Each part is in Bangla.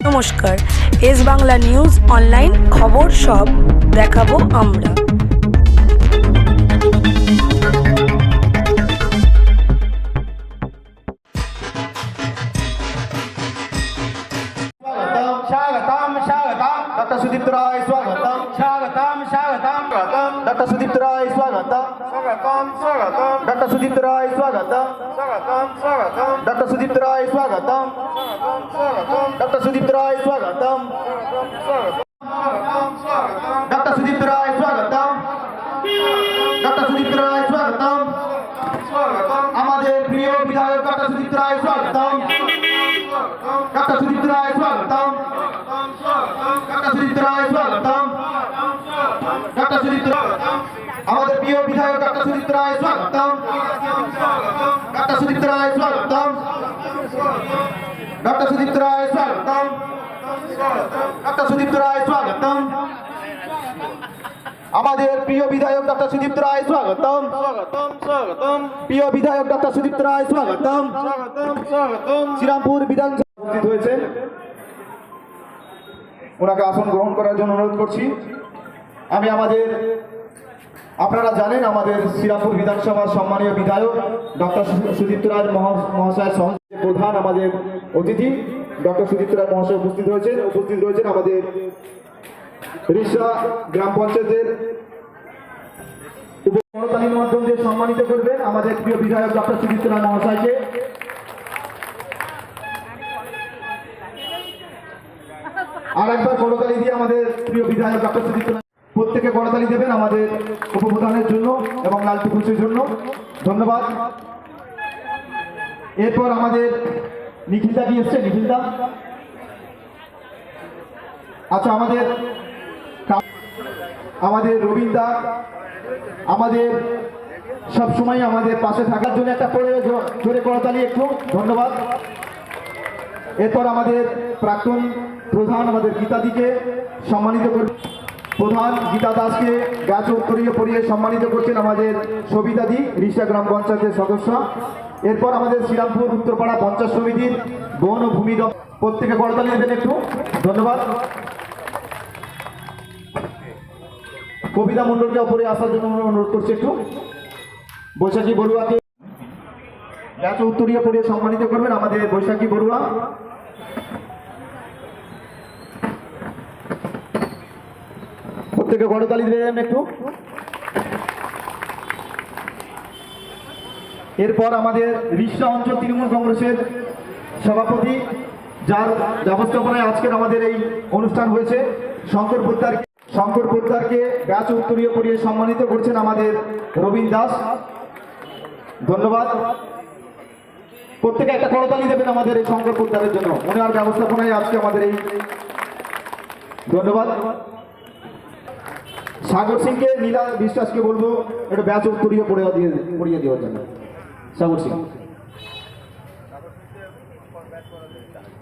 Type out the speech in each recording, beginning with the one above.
নমস্কার, এস বাংলা নিউজ অনলাইন খবর সব দেখাবো আমরা। স্বাগতম স্বাগত ডক্টর সুদীপ রায়, স্বাগতম স্বাগতম স্বাগতম, ডক্টর সুদীপ রায় स्वागतम डॉक्टर सुदीप्त राय स्वागतम स्वागतम स्वागतम डॉक्टर सुदीप्त राय स्वागतम स्वागतम डॉक्टर सुदीप्त राय स्वागतम डॉक्टर सुदीप्त राय स्वागतम डॉक्टर सुदीप्त राय स्वागतम আমাদের প্রিয় বিধায়ক ডক্টর সুদীপ্ত রায় স্বাগতম ডক্টর সুদীপ্ত রায় স্বাগতম ডক্টর সুদীপ্ত রায় স্বাগতম ডক্টর সুদীপ্ত আমাদের প্রিয় বিধায়ক ডাক্তার সুদীপ্ত রায়, স্বাগতম। ডাক্তার সুদীপ্ত রায়, স্বাগতম। ডাক্তার সুদীপ্ত রায়, স্বাগতম। ডাক্তার সুদীপ্ত রায়, স্বাগতম। আমাদের প্রিয় বিধায়ক ডাক্তার সুদীপ রায়, স্বাগতম। স্বাগতম প্রিয় বিধায়ক ডাক্তার সুদীপ রায় স্বাগতম স্বাগতম। শ্রীরামপুর বিধানসভা উপস্থিত হয়েছে। ওনাকে আসন গ্রহণ করার জন্য অনুরোধ করছি। আমি আমাদের আপনারা জানেন আমাদের শ্রীরামপুর বিধানসভার সম্মানীয় বিধায়ক ডক্টর সুদীপ্ত মহা- মহাশয় সহ প্রধান আমাদের অতিথি। ডক্টর সুদীপ্ত রায় মহাশয় উপস্থিত হয়েছেন উপস্থিত রয়েছেন আমাদের রিসা গ্রাম পঞ্চায়েতের করতালির মাধ্যম দিয়ে সম্মানিত করবেন আমাদের প্রিয় বিধায়ক ডক্টর সুদীপ্ত রায় মহাশয়কে। আর একবার করতালি দিয়ে আমাদের প্রিয় বিধায়ক ডক্টর সুদীপ্ত প্রত্যেকে করতালি দেবেন আমাদের উপপ্রধানের জন্য এবং লালটু খুশির জন্য। ধন্যবাদ। এরপর আমাদের নিখিলদা কি এসছে? নিখিলদা? আচ্ছা আমাদের আমাদের রবীন্দা আমাদের সব সময় আমাদের পাশে থাকার জন্য একটা জো- জোরে করতালি একটু। ধন্যবাদ। এরপর আমাদের প্রাক্তন প্রধান আমাদের গীতাদিকে সম্মানিত করবে। প্রধান গীতা দাসকে গাছ উত্তরীয় পরিয়ে সম্মানিত করছেন আমাদের সবিতাদি রিসা গ্রাম পঞ্চায়েতের সদস্য। এরপর আমাদের শ্রীরামপুর উত্তরপাড়া পঞ্চায়েত সমিতির বন ও ভূমি প্রত্যেকে করতালি দেবেন একটু। ধন্যবাদ। কবিতা মণ্ডলকে ওপরে আসার জন্য অনুরোধ করছি একটু। বৈশাখী বড়ুয়াকে গাছ উত্তরীয় পরিয়ে সম্মানিত করবেন আমাদের বৈশাখী বড়ুয়া। প্রত্যেকে গড়তালি দেবেন একটু। এরপর আমাদের রিষ্টা অঞ্চল তৃণমূল কংগ্রেসের সভাপতি, যার ব্যবস্থাপনায় আজকের আমাদের এই অনুষ্ঠান হয়েছে। শঙ্কর পোদ্দার শঙ্কর পোদ্দারকে গাছ উত্তরীয় পরিয়ে সম্মানিত করছেন আমাদের রবীন দাস। ধন্যবাদ। প্রত্যেকে একটা করতালি দেবেন আমাদের এই শঙ্কর পোদ্দারের জন্য। ওনার ব্যবস্থাপনায় আজকে আমাদের এই ধন্যবাদ। সাগর সিংকে নীলা বিশ্বাসকে বলব, একটা ব্যাচ উত্তরীয় পড়িয়ে দিয়ে পড়িয়ে দেওয়ার জন্য। সাগর সিং।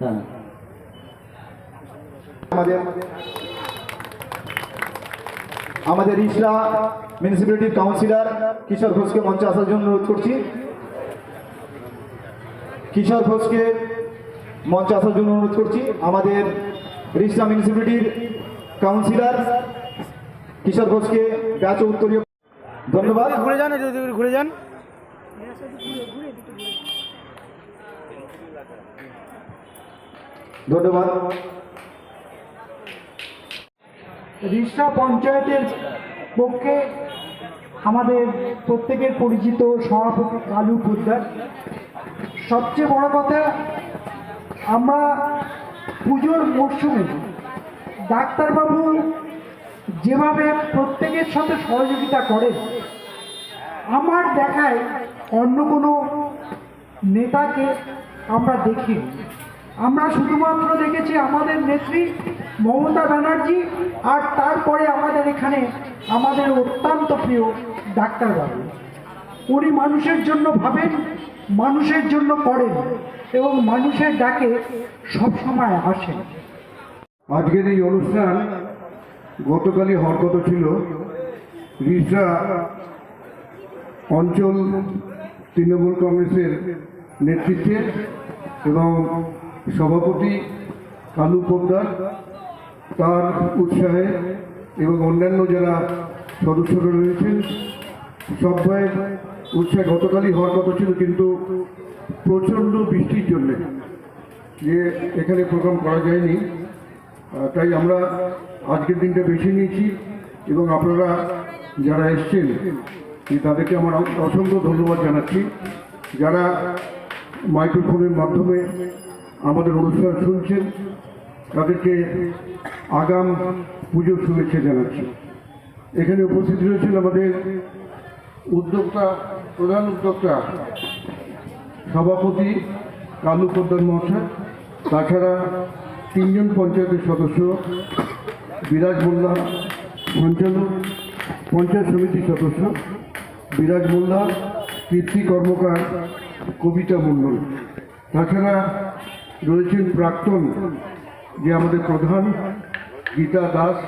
হ্যাঁ। আমাদের আমাদের ইসরা মিউনিসিপ্যালিটির কাউন্সিলর কিশোর ঘোষকে মঞ্চে আসার জন্য অনুরোধ করছি। কিশোর ঘোষকে মঞ্চে আসার জন্য অনুরোধ করছি। আমাদের রিসরা মিউনিসিপ্যালিটির কাউন্সিলর কিশোর ঘোষকে গাছ উত্তরীয় ধন্যবাদ। ঘুরে যান ঘুরে যান। ধন্যবাদ। রিষ্টা পঞ্চায়েতের পক্ষে আমাদের প্রত্যেকের পরিচিত সভাপতি কালু পোদ্দার। সবচেয়ে বড় কথা আমরা পুজোর মরশুমে ডাক্তারবাবু যেভাবে প্রত্যেকের সাথে সহযোগিতা করেন আমার দেখায় অন্য কোনো নেতাকে আমরা দেখি আমরা শুধুমাত্র দেখেছি আমাদের নেত্রী মমতা ব্যানার্জি আর তারপরে আমাদের এখানে আমাদের অত্যন্ত প্রিয় ডাক্তারবাবু উনি মানুষের জন্য ভাবেন, মানুষের জন্য করেন এবং মানুষের ডাকে সবসময় আসেন। আজকের এই অনুষ্ঠান গতকালই হওয়ার কথা ছিল। রিসা অঞ্চল তৃণমূল কংগ্রেসের নেতৃত্বে এবং সভাপতি কালু পোদ্দার তার উৎসাহে এবং অন্যান্য যারা সদস্যরা রয়েছেন সবাই উৎসাহে গতকালই হওয়ার কথা ছিল, কিন্তু প্রচণ্ড বৃষ্টির জন্যে যে এখানে প্রোগ্রাম করা যায়নি। তাই আমরা আজকের দিনটা বেছে নিয়েছি এবং আপনারা যারা এসছেন তাদেরকে আমার অসংখ্য ধন্যবাদ জানাচ্ছি। যারা মাইক্রোফোনের মাধ্যমে আমাদের অনুষ্ঠান শুনছেন, তাদেরকে আগাম পুজোর শুভেচ্ছা জানাচ্ছি। এখানে উপস্থিত রয়েছেন আমাদের উদ্যোক্তা, প্রধান উদ্যোক্তা, সভাপতি কালু পোদ্দার মহাশয়, তাছাড়া তিনজন পঞ্চায়েতের সদস্য বিরাজ মোল্লা সঞ্চালক পঞ্চায়েত সমিতির সদস্য। বিরাজ মোল্লা কীর্তি কর্মকার কবিতা মণ্ডল। তাছাড়া রয়েছেন প্রাক্তন যে আমাদের প্রধান গীতা দাস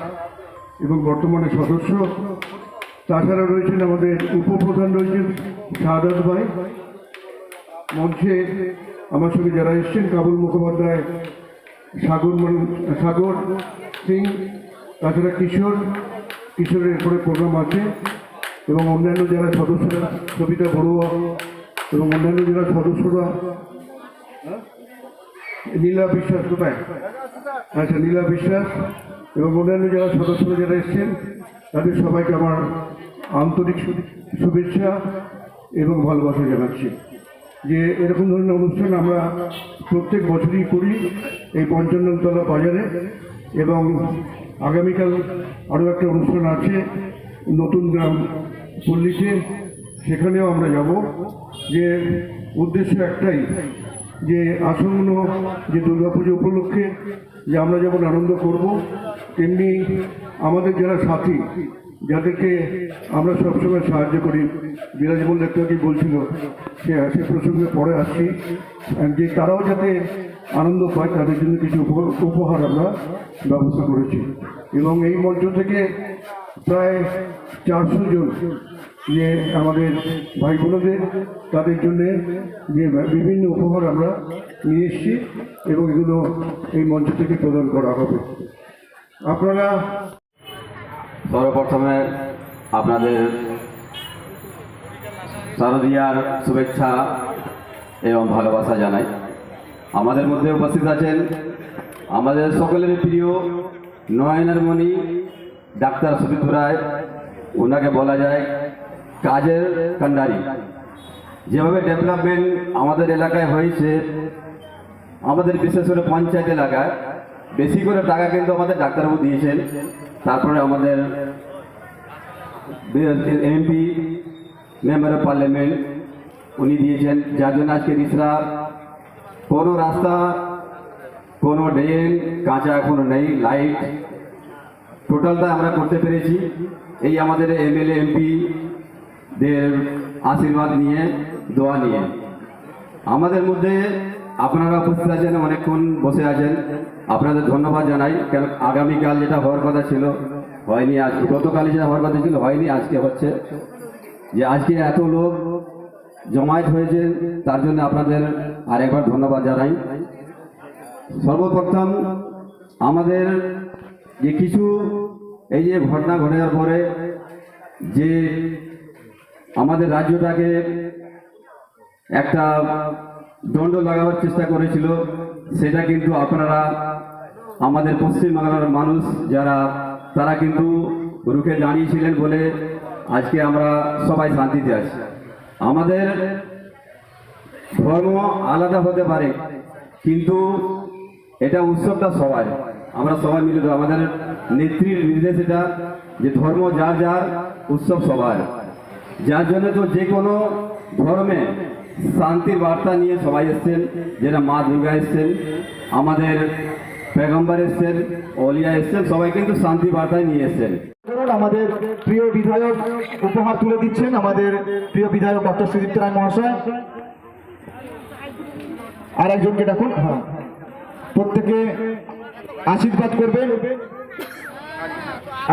এবং বর্তমানে সদস্য। তাছাড়া রয়েছেন আমাদের উপপ্রধান রয়েছেন শাহাদ ভাই। মঞ্চে আমার সঙ্গে যারা এসছেন, কাবুল মুখোপাধ্যায় সাগর সাগর সিং, তাছাড়া কিশোর, কিশোরের এরপরে প্রোগ্রাম আছে, এবং অন্যান্য যারা সদস্যরা, সবিতা বড়ুয়া, এবং অন্যান্য যারা সদস্যরা হ্যাঁ? নীলা বিশ্বাস কোথায় আচ্ছা নীলা বিশ্বাস, এবং অন্যান্য যারা সদস্যরা যারা এসছেন, তাদের সবাইকে আমার আন্তরিক শুভেচ্ছা এবং ভালোবাসা জানাচ্ছি যে এরকম ধরনের অনুষ্ঠান আমরা প্রত্যেক বছরই করি এই পঞ্চান্নতলা বাজারে এবং আগামীকাল আরও একটা অনুষ্ঠান আছে নতুন গ্রাম পল্লীতে। সেখানেও আমরা যাব। যে উদ্দেশ্য একটাই, যে আসন্ন যে দুর্গাপুজো উপলক্ষে যে আমরা যেমন আনন্দ করব, তেমনি আমাদের যারা সাথী যাদেরকে আমরা সবসময় সাহায্য করি বিরাজ বললে একটু আগে বলছিল সে সে প্রসঙ্গে পরে আসছি যে তারাও যাতে আনন্দ পায়, তাদের জন্য কিছু উপ- উপহার আমরা ব্যবস্থা করেছি। এবং এই মঞ্চ থেকে প্রায় চারশো জন যে আমাদের ভাই বোনদের তাদের জন্য যে বিভিন্ন উপহার আমরা নিয়ে এসেছি এবং এগুলো এই মঞ্চ থেকে প্রদান করা হবে। আপনারা সর্বপ্রথমে আপনাদের শারদীয়ার শুভেচ্ছা এবং ভালোবাসা জানাই। আমাদের মধ্যে উপস্থিত আছেন আমাদের সকলের প্রিয় নয়নের মণি, ডাক্তার সুবিধ রায় ওনাকে বলা যায় কাজের কান্ডারি। যেভাবে ডেভেলপমেন্ট আমাদের এলাকায় হয়েছে, আমাদের বিশেষ করে পঞ্চায়েত এলাকায়, বেশি করে টাকা কিন্তু আমাদের ডাক্তারবাবু দিয়েছেন। তারপরে আমাদের এমপি মেম্বার অফ পার্লামেন্ট উনি দিয়েছেন। যার জন্য আজকে রিসরা, কোনো রাস্তা, কোনো ড্রেন, কাঁচা এখনও নেই লাইট টোটালটা আমরা করতে পেরেছি। এই আমাদের এমএলএ এমপি দের আশীর্বাদ নিয়ে, দোয়া নিয়ে। আমাদের মধ্যে আপনারা উপস্থিত আছেন, অনেকক্ষণ বসে আছেন। আপনাদের ধন্যবাদ জানাই। কেন আগামীকাল যেটা হওয়ার কথা ছিল, হয়নি আজ। গতকালই যেটা হওয়ার কথা ছিল, হয়নি, আজকে হচ্ছে। যে আজকে এত লোক জমায়েত হয়েছে, তার জন্য আপনাদের আরেকবার ধন্যবাদ জানাই। সর্বপ্রথম আমাদের যে কিছু, এই যে ঘটনা ঘটে যাওয়ার পরে যে আমাদের রাজ্যটাকে একটা দণ্ড লাগাবার চেষ্টা করেছিল, সেটা কিন্তু আপনারা আমাদের পশ্চিমবাংলার মানুষ যারা, তারা কিন্তু রুখে দাঁড়িয়েছিলেন বলে আজকে আমরা সবাই শান্তিতে আছি। আমাদের ধর্ম আলাদা হতে পারে, কিন্তু এটা উৎসবটা সবাই, আমরা সবাই মিলে তো আমাদের নেত্রীর নির্দেশ এটা যে ধর্ম যার যার, উৎসব সবার। যার জন্য তো যে কোনো ধর্মে শান্তির বার্তা নিয়ে সবাই এসছেন। যেটা মা দুর্গা এসছেন, আমাদের পেগম্বর এসছেন, অলিয়া এসছেন, সবাই কিন্তু শান্তি বার্তায় নিয়ে এসছেন। আমাদের প্রিয় বিধায়ক উপহার তুলে দিচ্ছেন আমাদের প্রিয় বিধায়ক ডক্টর সুদীপ্ত রায় মহাশয়। আর একজনকে ডাকুন হ্যাঁ। প্রত্যেকে আশীর্বাদ করবেন।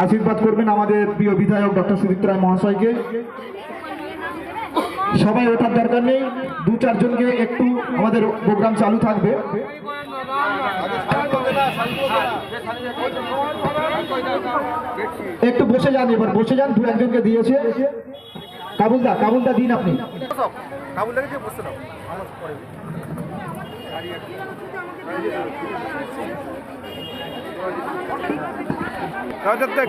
আশীর্বাদ করবেন আমাদের প্রিয় বিধায়ক ডক্টর সুদীপ্ত রায় মহাশয়কে। সবাই ওঠার দরকার নেই। দু চারজনকে একটু আমাদের প্রোগ্রাম চালু থাকবে। একটু বসে যান এবার, বসে যান, দু একজনকে দিয়েছে। কাবুলদা কাবুলদা দিন আপনি। দেখ।